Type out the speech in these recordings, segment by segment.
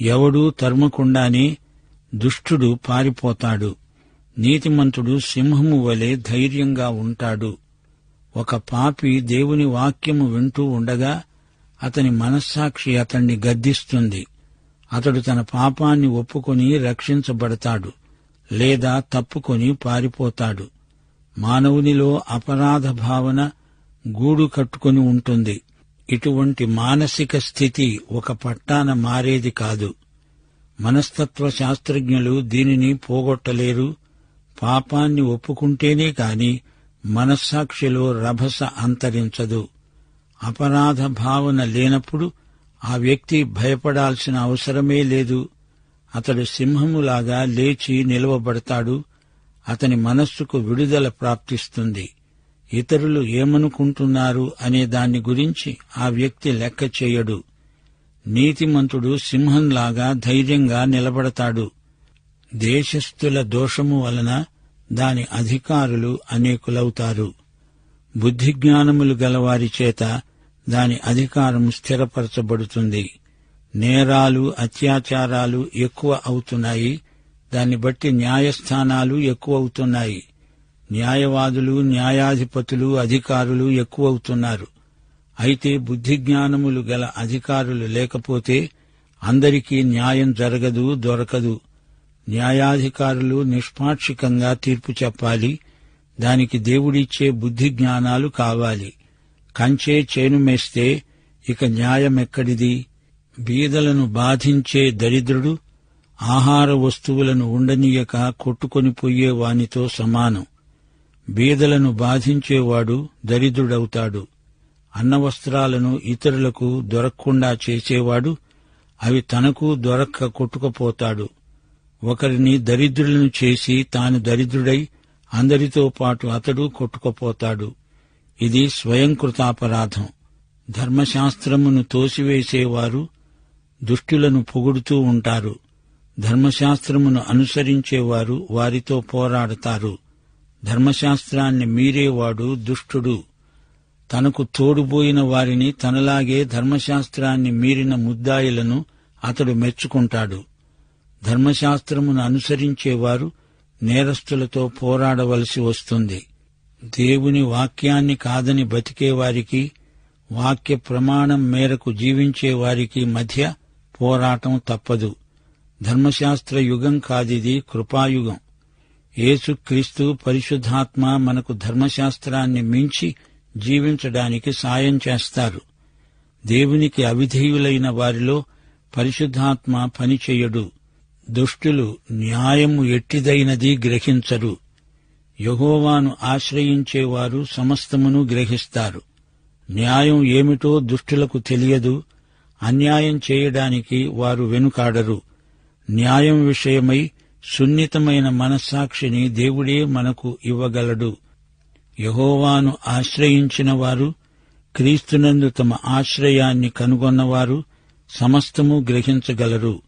ఎవడూ తరుమకుండానే దుష్టుడు పారిపోతాడు. నీతిమంతుడు సింహము వలె ధైర్యంగా ఉంటాడు. ఒక పాపి దేవుని వాక్యము వింటూ ఉండగా అతని మనస్సాక్షి అతన్ని గద్దిస్తుంది. అతడు తన పాపాన్ని ఒప్పుకొని రక్షించబడతాడు లేదా తప్పుకొని పారిపోతాడు. మానవునిలో అపరాధ భావన గూడు కట్టుకొని ఉంటుంది. ఇటువంటి మానసిక స్థితి ఒక పట్టాన మారేది కాదు. మనస్తత్వ శాస్త్రజ్ఞులు దీనిని పోగొట్టలేరు. పాపాన్ని ఒప్పుకుంటేనే కాని మనస్సాక్షిలో రభస అంతరించదు. అపరాధ భావన లేనప్పుడు ఆ వ్యక్తి భయపడాల్సిన అవసరమే లేదు. అతడు సింహములాగా లేచి నిలవబడతాడు. అతని మనస్సుకు విడుదల ప్రాప్తిస్తుంది. ఇతరులు ఏమనుకుంటున్నారు అనే దాన్ని గురించి ఆ వ్యక్తి లెక్క చేయడు. నీతిమంతుడు సింహంలాగా ధైర్యంగా నిలబడతాడు. దేశస్థుల దోషము వలన దాని అధికారులు అనేకులవుతారు. బుద్ధిజ్ఞానములు గలవారి చేత దాని అధికారం స్థిరపరచబడుతుంది. నేరాలు అత్యాచారాలు ఎక్కువ అవుతున్నాయి. దాన్ని బట్టి న్యాయస్థానాలు ఎక్కువ అవుతున్నాయి. న్యాయవాదులు న్యాయాధిపతులు అధికారులు ఎక్కువవుతున్నారు. అయితే బుద్ధిజ్ఞానములు గల అధికారులు లేకపోతే అందరికీ న్యాయం జరగదు దొరకదు. న్యాయాధికారులు నిష్పాక్షికంగా తీర్పు చెప్పాలి. దానికి దేవుడిచ్చే బుద్ధి జ్ఞానాలు కావాలి. కంచే చేను మేస్తే ఇక న్యాయమెక్కడిది? బీదలను బాధించే దరిద్రుడు ఆహార వస్తువులను ఉండనీయక కొట్టుకొని వానితో సమానం. బీదలను బాధించేవాడు దరిద్రుడవుతాడు. అన్నవస్త్రాలను ఇతరులకు దొరకకుండా చేసేవాడు అవి తనకు దొరక్క కొట్టుకుపోతాడు. ఒకరిని దరిద్రులను చేసి తాను దరిద్రుడై అందరితో పాటు అతడు కొట్టుకుపోతాడు. ఇది స్వయంకృతాపరాధం. ధర్మశాస్త్రమును తోసివేసేవారు దుష్టులను పొగుడుతూ ఉంటారు. ధర్మశాస్త్రమును అనుసరించేవారు వారితో పోరాడతారు. ధర్మశాస్త్రాన్ని మీరేవాడు దుష్టుడు. తనకు తోడుబోయిన వారిని తనలాగే ధర్మశాస్త్రాన్ని మీరిన ముద్దాయిలను అతడు మెచ్చుకుంటాడు. ధర్మశాస్త్రమును అనుసరించేవారు నేరస్తులతో పోరాడవలసి వస్తుంది. దేవుని వాక్యాన్ని కాదని బతికేవారికి వాక్య ప్రమాణం మేరకు జీవించే వారికి మధ్య పోరాటం తప్పదు. ధర్మశాస్త్ర యుగం కాదిది కృపాయుగం. యేసుక్రీస్తు పరిశుద్ధాత్మ మనకు ధర్మశాస్త్రాన్ని మించి జీవించడానికి సాయం చేస్తారు. దేవునికి అవిధేయులైన వారిలో పరిశుద్ధాత్మ పనిచేయడు. దుష్టులు న్యాయము ఎట్టిదైనది గ్రహించరు. యహోవాను ఆశ్రయించేవారు సమస్తమును గ్రహిస్తారు. న్యాయం ఏమిటో దుష్టులకు తెలియదు. అన్యాయం చేయడానికి వారు వెనుకాడరు. న్యాయం విషయమై సున్నితమైన మనస్సాక్షిని దేవుడే మనకు ఇవ్వగలడు. యహోవాను ఆశ్రయించిన వారు క్రీస్తునందు తమ ఆశ్రయాన్ని కనుగొన్నవారు సమస్తము గ్రహించగలరు.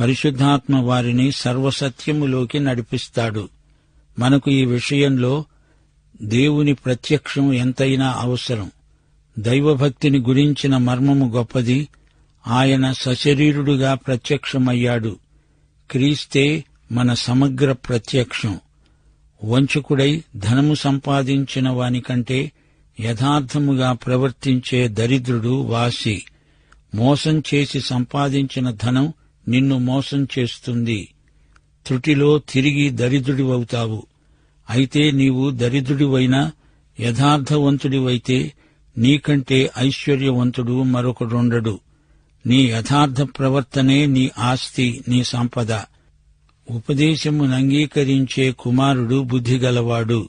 పరిశుద్ధాత్మ వారిని సర్వసత్యములోకి నడిపిస్తాడు. మనకు ఈ విషయంలో దేవుని ప్రత్యక్షం ఎంతైనా అవసరం. దైవభక్తిని గురించిన మర్మము గొప్పది. ఆయన సశరీరుడుగా ప్రత్యక్షమయ్యాడు. క్రీస్తే మన సమగ్ర ప్రత్యక్షం. వంచకుడై ధనము సంపాదించిన వానికంటే యథార్థముగా ప్రవర్తించే దరిద్రుడు వాసి. మోసం చేసి సంపాదించిన ధనం నిన్ను మోసం చేస్తుంది. త్రుటిలో తిరిగి దరిద్రుడివవుతావు. అయితే నీవు దరిద్రుడివైనా యథార్థవంతుడివైతే నీకంటే ఐశ్వర్యవంతుడు మరొకడుండడు. నీ యథార్థ ప్రవర్తనే నీ ఆస్తి నీ సంపద. ఉపదేశమును అంగీకరించే కుమారుడు బుద్ధిగలవాడు.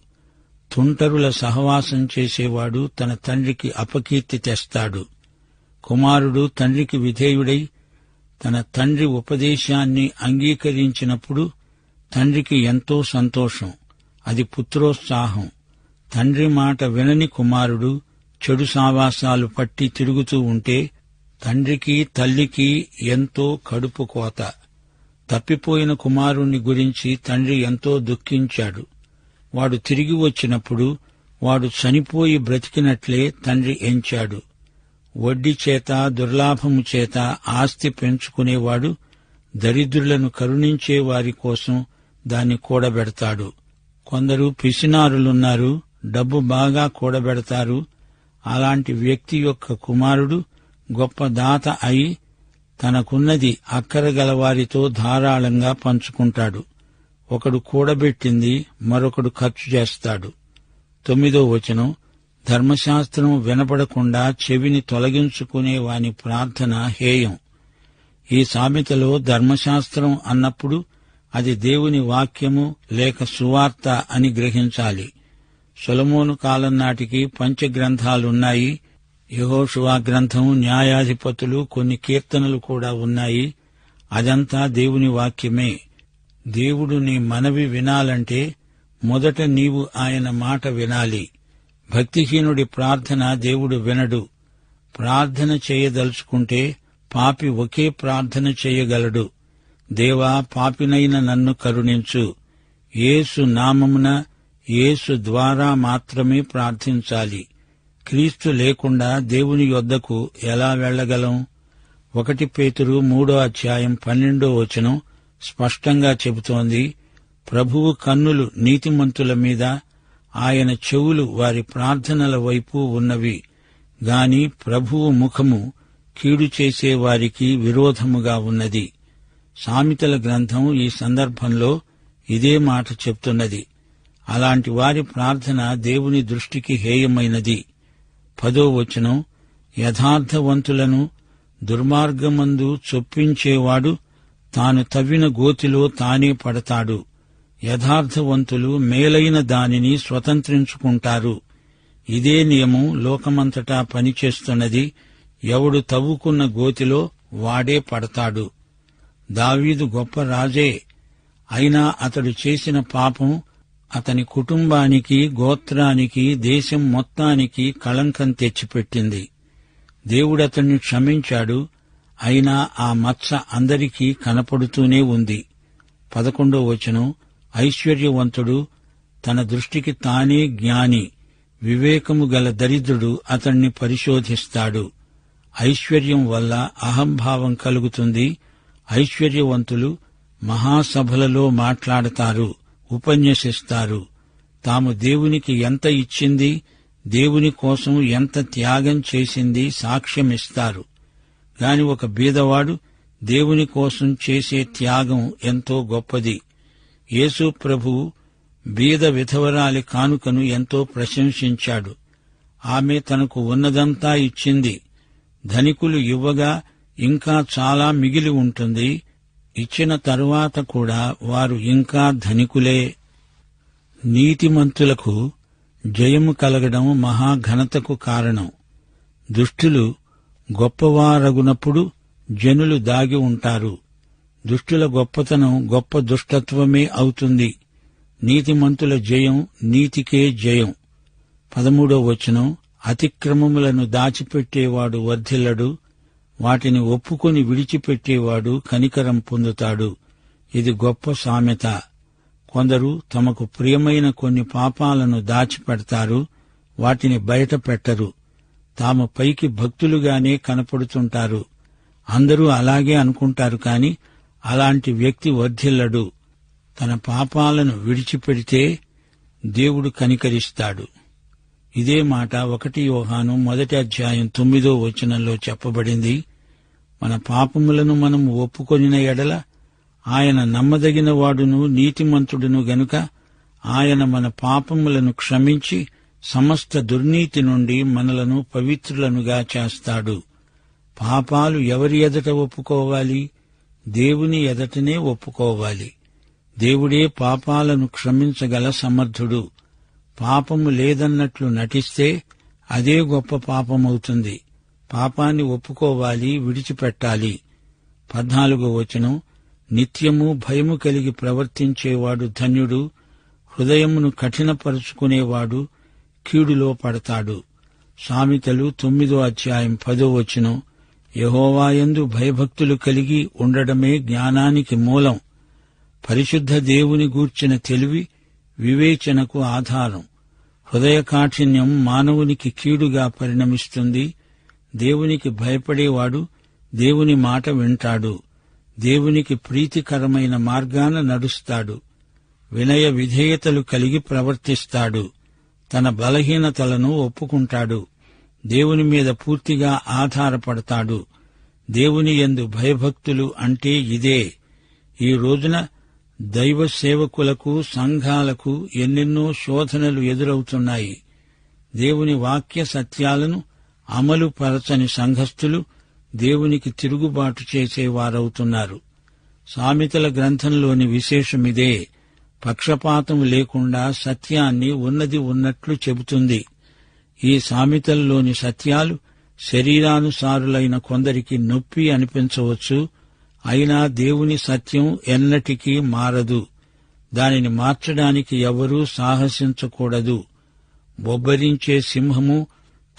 తుంటరుల సహవాసం చేసేవాడు తన తండ్రికి అపకీర్తి తెస్తాడు. కుమారుడు తండ్రికి విధేయుడై తన తండ్రి ఉపదేశాన్ని అంగీకరించినప్పుడు తండ్రికి ఎంతో సంతోషం. అది పుత్రోత్సాహం. తండ్రి మాట వినని కుమారుడు చెడు సావాసాలు పట్టి తిరుగుతూ ఉంటే తండ్రికి తల్లికి ఎంతో కడుపు కోత. తప్పిపోయిన కుమారుణ్ణి గురించి తండ్రి ఎంతో దుఃఖించాడు. వాడు తిరిగి వచ్చినప్పుడు వాడు చనిపోయి బ్రతికినట్లే తండ్రి ఎంచాడు. వడ్డీ చేత దుర్లాభము చేత ఆస్తి పెంచుకునేవాడు దరిద్రులను కరుణించే వారి కోసం దాన్ని కూడబెడతాడు. కొందరు పిసినారులున్నారు డబ్బు బాగా కూడబెడతారు. అలాంటి వ్యక్తి యొక్క కుమారుడు గొప్ప దాత అయి తనకున్నది అక్కరగలవారితో ధారాళంగా పంచుకుంటాడు. ఒకడు కూడబెట్టింది మరొకడు ఖర్చు చేస్తాడు. తొమ్మిదో వచనం ధర్మశాస్త్రం వినపడకుండా చెవిని తొలగించుకునే వాని ప్రార్థన హేయం. ఈ సామెతలో ధర్మశాస్త్రం అన్నప్పుడు అది దేవుని వాక్యము లేక సువార్త అని గ్రహించాలి. సొలమోను కాలం నాటికి పంచగ్రంథాలున్నాయి. యహోషువా గ్రంథం న్యాయాధిపతులు కొన్ని కీర్తనలు కూడా ఉన్నాయి. అదంతా దేవుని వాక్యమే. దేవుడు నీ మనవి వినాలంటే మొదట నీవు ఆయన మాట వినాలి. భక్తిహీనుడి ప్రార్థన దేవుడు వినడు. ప్రార్థన చేయదలుచుకుంటే పాపి ఒకే ప్రార్థన చేయగలడు. దేవా పాపినైన నన్ను కరుణించు. యేసు నామమున యేసు ద్వారా మాత్రమే ప్రార్థించాలి. క్రీస్తు లేకుండా దేవుని యొద్దకు ఎలా వెళ్ళగలం ఒకటి పేతురు మూడో అధ్యాయం పన్నెండో వచనం స్పష్టంగా చెబుతోంది. ప్రభువు కన్నులు నీతిమంతుల మీద ఆయన చెవులు వారి ప్రార్థనల వైపు ఉన్నవి. గాని ప్రభువు ముఖము కీడు చేసే వారికి విరోధముగా ఉన్నది. సామెతల గ్రంథం ఈ సందర్భంలో ఇదే మాట చెప్తున్నది. అలాంటి వారి ప్రార్థన దేవుని దృష్టికి హేయమైనది. పదో వచనం యథార్థవంతులను దుర్మార్గమందు చొప్పించేవాడు తాను తవ్విన గోతిలో తానే పడతాడు. యథార్థవంతులు మేలైన దానిని స్వతంత్రించుకుంటారు. ఇదే నియమం లోకమంతటా పనిచేస్తున్నది. ఎవడు తవ్వుకున్న గోతిలో వాడే పడతాడు. దావీదు గొప్ప రాజే. అయినా అతడు చేసిన పాపం అతని కుటుంబానికి గోత్రానికి దేశం మొత్తానికి కళంకం తెచ్చిపెట్టింది. దేవుడతన్ని క్షమించాడు. అయినా ఆ మచ్చ అందరికీ కనపడుతూనే ఉంది. పదకొండో వచనం. ఐశ్వర్యవంతుడు తన దృష్టికి తానే జ్ఞాని. వివేకము గల దరిద్రుడు అతణ్ణి పరిశోధిస్తాడు. ఐశ్వర్యం వల్ల అహంభావం కలుగుతుంది. ఐశ్వర్యవంతులు మహాసభలలో మాట్లాడతారు. ఉపన్యసిస్తారు. తాము దేవునికి ఎంత ఇచ్చింది దేవుని కోసం ఎంత త్యాగం చేసింది సాక్ష్యమిస్తారు. గాని ఒక బీదవాడు దేవుని కోసం చేసే త్యాగం ఎంతో గొప్పది. యేసు ప్రభు బీద విధవరాలి కానుకను ఎంతో ప్రశంసించాడు. ఆమె తనకు ఉన్నదంతా ఇచ్చింది. ధనికులు ఇవ్వగా ఇంకా చాలా మిగిలి ఉంటుంది. ఇచ్చిన తరువాత కూడా వారు ఇంకా ధనికులే. నీతిమంతులకు జయము కలగడం మహాఘనతకు కారణం. దుష్టులు గొప్పవారగునప్పుడు జనులు దాగి ఉంటారు. దుష్టుల గొప్పతనం గొప్ప దుష్టత్వమే అవుతుంది. నీతిమంతుల జయం నీతికే జయం. పదమూడో వచనం అతిక్రమములను దాచిపెట్టేవాడు వర్ధిల్లడు వాటిని ఒప్పుకొని విడిచిపెట్టేవాడు కనికరం పొందుతాడు. ఇది గొప్ప సామెత. కొందరు తమకు ప్రియమైన కొన్ని పాపాలను దాచిపెడతారు వాటిని బయట పెట్టరు తాము పైకి భక్తులుగానే కనపడుతుంటారు. అందరూ అలాగే అనుకుంటారు కాని అలాంటి వ్యక్తి వర్ధిల్లడు. తన పాపాలను విడిచిపెడితే దేవుడు కనికరిస్తాడు. ఇదే మాట ఒకటి యోహాను మొదటి అధ్యాయం తొమ్మిదో వచనంలో చెప్పబడింది. మన పాపములను మనం ఒప్పుకొనిన ఎడల ఆయన నమ్మదగిన వాడును నీతిమంతుడును గనుక ఆయన మన పాపములను క్షమించి సమస్త దుర్నీతి నుండి మనలను పవిత్రులనుగా చేస్తాడు. పాపాలు ఎవరి ఎదట ఒప్పుకోవాలి? దేవుని ఎదటనే ఒప్పుకోవాలి. దేవుడే పాపాలను క్షమించగల సమర్థుడు. పాపము లేదన్నట్లు నటిస్తే అదే గొప్ప పాపమవుతుంది. పాపాన్ని ఒప్పుకోవాలి విడిచిపెట్టాలి. పద్నాలుగో వచనం నిత్యము భయము కలిగి ప్రవర్తించేవాడు ధన్యుడు హృదయమును కఠినపరుచుకునేవాడు కీడులో పడతాడు. సామెతలు తొమ్మిదో అధ్యాయం పదో వచనం యహోవాయందు భయభక్తులు కలిగి ఉండడమే జ్ఞానానికి మూలం. పరిశుద్ధ దేవుని గూర్చిన తెలివి వివేచనకు ఆధారం. హృదయ కాఠిన్యం మానవునికి కీడుగా పరిణమిస్తుంది దేవునికి భయపడేవాడు దేవుని మాట వింటాడు. దేవునికి ప్రీతికరమైన మార్గాన నడుస్తాడు. వినయ విధేయతలు కలిగి ప్రవర్తిస్తాడు. తన బలహీనతలను ఒప్పుకుంటాడు. దేవుని మీద పూర్తిగా ఆధారపడతాడు. దేవుని యందు భయభక్తులు అంటే ఇదే. ఈ రోజున దైవ సేవకులకు సంఘాలకు ఎన్నెన్నో శోధనలు ఎదురవుతున్నాయి. దేవుని వాక్య సత్యాలను అమలు పరచని సంఘస్థులు దేవునికి తిరుగుబాటు చేసేవారవుతున్నారు. సామెతల గ్రంథంలోని విశేషమిదే పక్షపాతం లేకుండా సత్యాన్ని ఉన్నది ఉన్నట్లు చెబుతుంది. ఈ సామెతల్లోని సత్యాలు శరీరానుసారులైన కొందరికి నొప్పి అనిపించవచ్చు. అయినా దేవుని సత్యం ఎన్నటికీ మారదు. దానిని మార్చడానికి ఎవరూ సాహసించకూడదు. బొబ్బరించే సింహము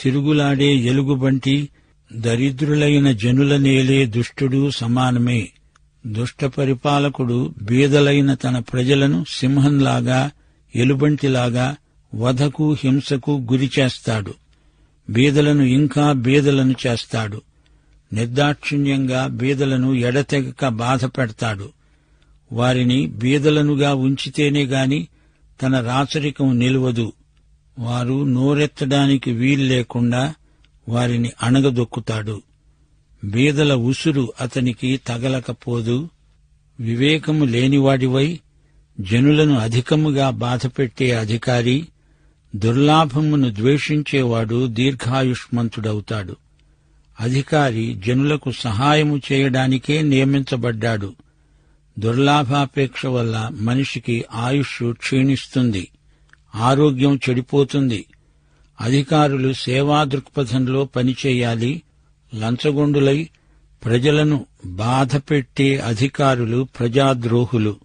తిరుగులాడే ఎలుగుబంటి దరిద్రులైన జనుల నేలే దుష్టుడు సమానమే. దుష్ట పరిపాలకుడు బీదలైన తన ప్రజలను సింహంలాగా ఎలుబంటిలాగా వధకు హింసకు గురి చేస్తాడు. బీదలను ఇంకా బీదలను చేస్తాడు. నిర్దాక్షిణ్యంగా బీదలను ఎడతెగక బాధ పెడతాడు. వారిని బీదలనుగా ఉంచితేనే గాని తన రాచరికం నిలువదు. వారు నోరెత్తడానికి వీల్లేకుండా వారిని అణగదొక్కుతాడు. బీదల ఉసురు అతనికి తగలకపోదు. వివేకము లేనివాడివై జనులను అధికముగా బాధపెట్టే అధికారి దుర్లాభమును ద్వేషించేవాడు దీర్ఘాయుష్మంతుడవుతాడు. అధికారి జనులకు సహాయము చేయడానికే నియమించబడ్డాడు. దుర్లాభాపేక్ష వల్ల మనిషికి ఆయుష్ క్షీణిస్తుంది. ఆరోగ్యం చెడిపోతుంది. అధికారులు సేవా దృక్పథంలో పనిచేయాలి. లంచగొండులై ప్రజలను బాధపెట్టే అధికారులు ప్రజాద్రోహులు.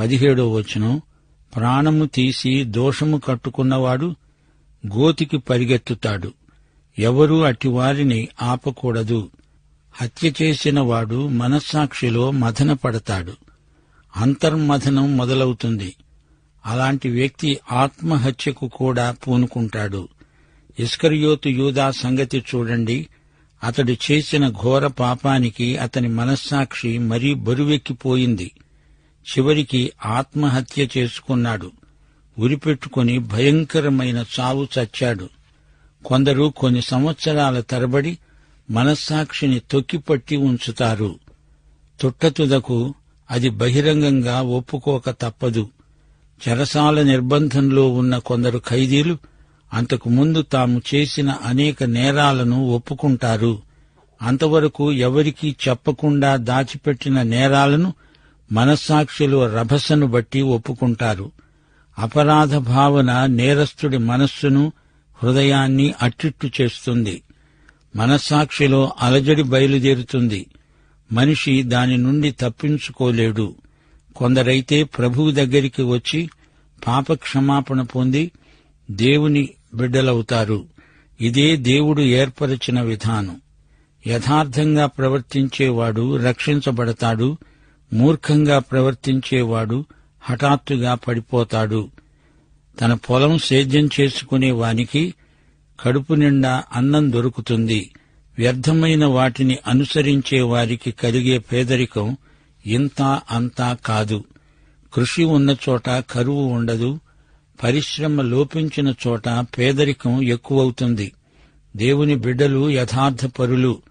పదిహేడో వచనం. ప్రాణము తీసి దోషము కట్టుకున్నవాడు గోతికి పరిగెత్తుతాడు. ఎవరూ అటివారిని ఆపకూడదు. హత్య చేసిన వాడు మనస్సాక్షిలో మథనపడతాడు. అంతర్మథనం మొదలవుతుంది. అలాంటి వ్యక్తి ఆత్మహత్యకు కూడా పూనుకుంటాడు. ఇస్కరియోతు యూదా సంగతి చూడండి. అతడు చేసిన ఘోర పాపానికి అతని మనస్సాక్షి మరీ బరువెక్కిపోయింది. చివరికి ఆత్మహత్య చేసుకున్నాడు. ఉరిపెట్టుకుని భయంకరమైన చావు చచ్చాడు. కొందరు కొన్ని సంవత్సరాల తరబడి మనస్సాక్షిని తొక్కిపట్టి ఉంచుతారు. తుట్టతుదకు అది బహిరంగంగా ఒప్పుకోక తప్పదు. చెరసాల నిర్బంధంలో ఉన్న కొందరు ఖైదీలు అంతకు ముందు తాము చేసిన అనేక నేరాలను ఒప్పుకుంటారు. అంతవరకు ఎవరికీ చెప్పకుండా దాచిపెట్టిన నేరాలను మనస్సాక్షిలో రభసను బట్టి ఒప్పుకుంటారు. అపరాధ భావన నేరస్తుడి మనస్సును హృదయాన్ని అట్టిట్టు చేస్తుంది. మనస్సాక్షిలో అలజడి బయలుదేరుతుంది. మనిషి దాని నుండి తప్పించుకోలేడు. కొందరైతే ప్రభువు దగ్గరికి వచ్చి పాపక్షమాపణ పొంది దేవుని బిడ్డలవుతారు. ఇదే దేవుడు ఏర్పరిచిన విధానం. యథార్థంగా ప్రవర్తించేవాడు రక్షించబడతాడు మూర్ఖంగా ప్రవర్తించేవాడు హఠాత్తుగా పడిపోతాడు. తన పొలం సేద్యం చేసుకునే వానికి కడుపు నిండా అన్నం దొరుకుతుంది. వ్యర్థమైన వాటిని అనుసరించే వారికి కలిగే పేదరికం ఇంత అంతా కాదు. కృషి ఉన్న చోట కరువు ఉండదు. పరిశ్రమ లోపించిన చోట పేదరికం ఎక్కువవుతుంది. దేవుని బిడ్డలు యథార్థ పరులు.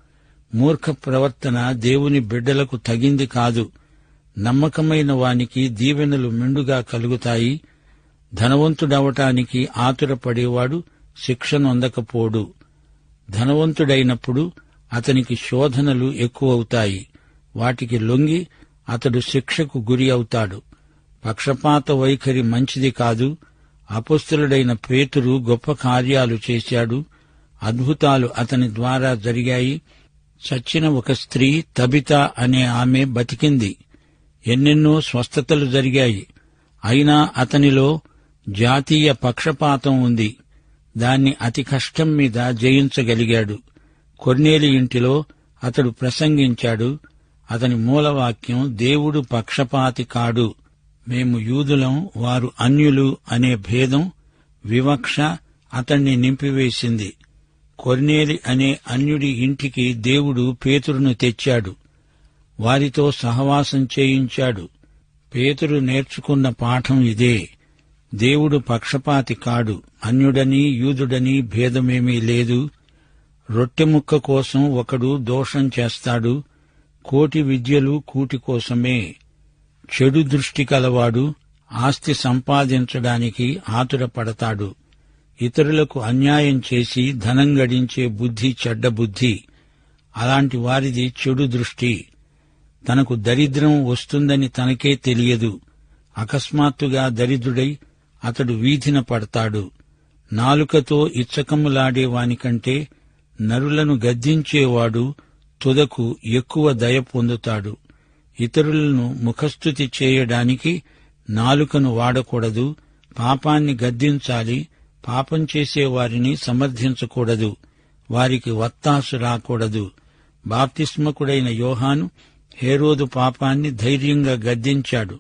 మూర్ఖ ప్రవర్తన దేవుని బిడ్డలకు తగింది కాదు. నమ్మకమైన వానికి దీవెనలు మెండుగా కలుగుతాయి. ధనవంతుడవటానికి ఆతురపడేవాడు శిక్షనొందకపోడు ధనవంతుడైనప్పుడు అతనికి శోధనలు ఎక్కువవుతాయి. వాటికి లొంగి అతడు శిక్షకు గురి అవుతాడు. పక్షపాత వైఖరి మంచిది కాదు. అపస్తులుడైన పేతురు గొప్ప కార్యాలు చేశాడు. అద్భుతాలు అతని ద్వారా జరిగాయి. చచ్చిన ఒక స్త్రీ తబిత అనే ఆమె బతికింది. ఎన్నెన్నో స్వస్థతలు జరిగాయి. అయినా అతనిలో జాతీయ పక్షపాతం ఉంది. దాన్ని అతి కష్టం మీద జయించగలిగాడు. కొర్నేలి ఇంటిలో అతడు ప్రసంగించాడు. అతని మూలవాక్యం దేవుడు పక్షపాతి కాడు. మేము యూదులం వారు అన్యులు అనే భేదం వివక్ష అతణ్ణి నింపివేసింది. కొర్నేలి అనే అన్యుడి ఇంటికి దేవుడు పేతురును తెచ్చాడు. వారితో సహవాసం చేయించాడు. పేతురు నేర్చుకున్న పాఠం ఇదే. దేవుడు పక్షపాతి కాడు. అన్యుడని యూదుడని భేదమేమీ లేదు. రొట్టె ముక్క కోసం ఒకడు దోషం చేస్తాడు. కోటి విద్యలు కూటి కోసమే చెడు దృష్టి కలవాడు ఆస్తి సంపాదించడానికి ఆతురపడతాడు. ఇతరులకు అన్యాయం చేసి ధనం గడించే బుద్ధి చెడ్డ బుద్ధి. అలాంటి వారిది చెడు దృష్టి. తనకు దరిద్రం వస్తుందని తనకే తెలియదు. అకస్మాత్తుగా దరిద్రుడై అతడు వీధిన పడతాడు. నాలుకతో ఇచ్చకములాడేవానికంటే నరులను గద్దించేవాడు తుదకు ఎక్కువ దయ పొందుతాడు. ఇతరులను ముఖస్థుతి చేయడానికి నాలుకను వాడకూడదు పాపాన్ని గద్దించాలి పాపం చేసే వారిని సమర్థించకూడదు వారికి వత్తాసు రాకూడదు. బాప్తిస్మకుడైన యోహాను హేరోదు పాపాన్ని ధైర్యంగా గద్దించాడు.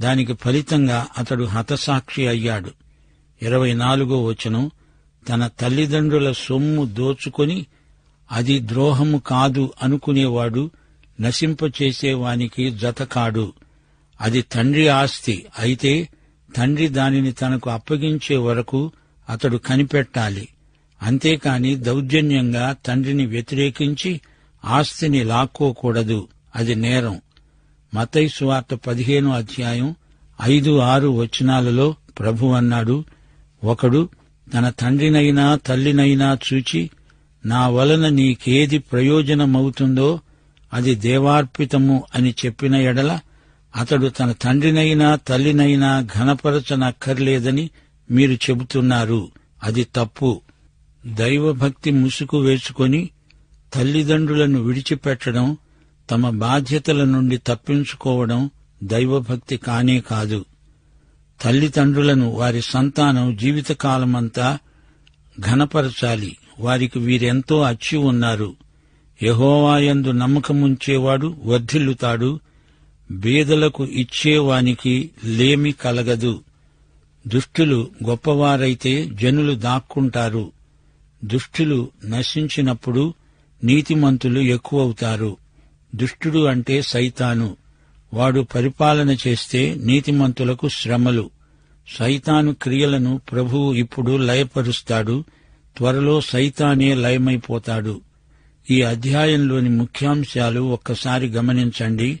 దానికి ఫలితంగా అతడు హతసాక్షి అయ్యాడు. ఇరవై నాలుగో వచనం తన తల్లిదండ్రుల సొమ్ము దోచుకొని అది ద్రోహము కాదు అనుకునేవాడు నశింపచేసేవానికి జతకాడు. అది తండ్రి ఆస్తి. అయితే తండ్రి దానిని తనకు అప్పగించే వరకు అతడు కనిపెట్టాలి. అంతేకాని దౌర్జన్యంగా తండ్రిని వ్యతిరేకించి ఆస్తిని లాక్కోకూడదు. అది నేరం. మతై సువార్త పదిహేను అధ్యాయం ఐదు ఆరు వచనాలలో ప్రభు అన్నాడు ఒకడు తన తండ్రినైనా తల్లినైనా చూచి నా వలన నీకేది ప్రయోజనమవుతుందో అది దేవార్పితము అని చెప్పిన ఎడల అతడు తన తండ్రినైనా తల్లినైనా ఘనపరచనక్కర్లేదని మీరు చెబుతున్నారు. అది తప్పు. దైవభక్తి ముసుగు వేసుకొని తల్లిదండ్రులను విడిచిపెట్టడం తమ బాధ్యతల నుండి తప్పించుకోవడం దైవభక్తి కానే కాదు. తల్లిదండ్రులను వారి సంతానం జీవితకాలమంతా ఘనపరచాలి. వారికి వీరెంతో అచ్చి ఉన్నారు. యహోవాయందు నమ్మకముంచేవాడు వర్ధిల్లుతాడు. బీదలకు ఇచ్చేవానికి లేమి కలగదు. దుష్టులు గొప్పవారైతే జనులు దాక్కుంటారు. దుష్టులు నశించినప్పుడు నీతిమంతులు ఎక్కువవుతారు. దుష్టుడు అంటే సైతాను. వాడు పరిపాలన చేస్తే నీతిమంతులకు శ్రమలు. సైతాను క్రియలను ప్రభువు ఇప్పుడు లయపరుస్తాడు. త్వరలో సైతానే లయమైపోతాడు. ఈ అధ్యాయంలోని ముఖ్యాంశాలు ఒక్కసారి గమనించండి.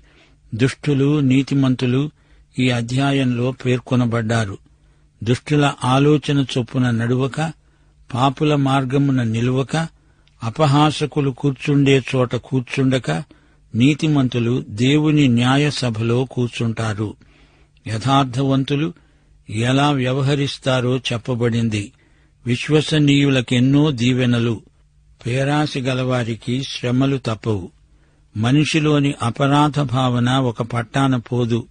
దుష్టులు నీతిమంతులు ఈ అధ్యాయంలో పేర్కొనబడ్డారు. దుష్టుల ఆలోచన చొప్పున నడువక పాపుల మార్గమున నిలువక అపహాసకులు కూర్చుండే చోట కూర్చుండక నీతిమంతులు దేవుని న్యాయ సభలో కూర్చుంటారు. యథార్థవంతులు ఎలా వ్యవహరిస్తారో చెప్పబడింది. విశ్వసనీయులకెన్నో దీవెనలు. పేరాసి గలవారికి శ్రమలు తప్పవు. మనిషిలోని అపరాధ భావన ఒక పట్టాన పోదు.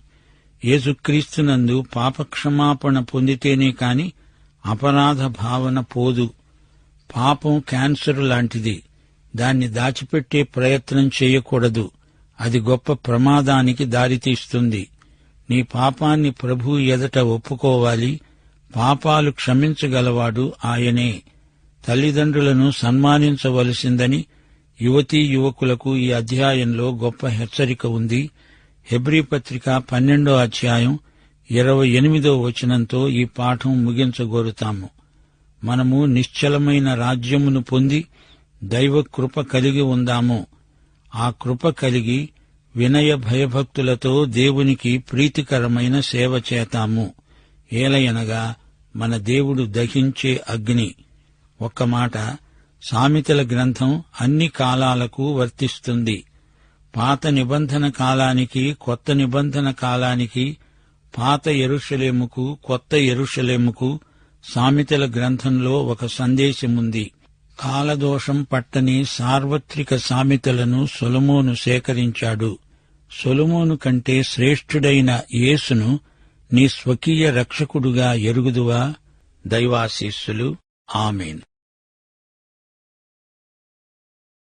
యేసుక్రీస్తునందు పాపక్షమాపణ పొందితేనే కాని అపరాధ భావన పోదు. పాపం క్యాన్సర్ లాంటిది. దాన్ని దాచిపెట్టే ప్రయత్నం చేయకూడదు. అది గొప్ప ప్రమాదానికి దారితీస్తుంది. నీ పాపాన్ని ప్రభు ఎదట ఒప్పుకోవాలి. పాపాలు క్షమించగలవాడు ఆయనే. తల్లిదండ్రులను సన్మానించవలసిందని యువతీ యువకులకు ఈ అధ్యాయంలో గొప్ప హెచ్చరిక ఉంది. హెబ్రీ పత్రిక పన్నెండో అధ్యాయం ఇరవై ఎనిమిదో వచనంతో ఈ పాఠం ముగించగోరుతాము. మనము నిశ్చలమైన రాజ్యమును పొంది దైవ కృప కలిగి ఉందాము. ఆ కృప కలిగి వినయ భయభక్తులతో దేవునికి ప్రీతికరమైన సేవ చేతాము. ఏలయనగా మన దేవుడు దహించే అగ్ని. ఒక్క మాట సామెతల గ్రంథం అన్ని కాలాలకు వర్తిస్తుంది. పాత నిబంధన కాలానికి కొత్త నిబంధన కాలానికి పాత ఎరుషలేముకు కొత్త ఎరుషలేముకు సామెతల గ్రంథంలో ఒక సందేశముంది. కాలదోషం పట్టని సార్వత్రిక సామెతలను సొలమోను సేకరించాడు. సొలమోను కంటే శ్రేష్ఠుడైన యేసును నీ స్వకీయ రక్షకుడుగా ఎరుగుదువా? దైవాశీస్సులు. ఆమెన్.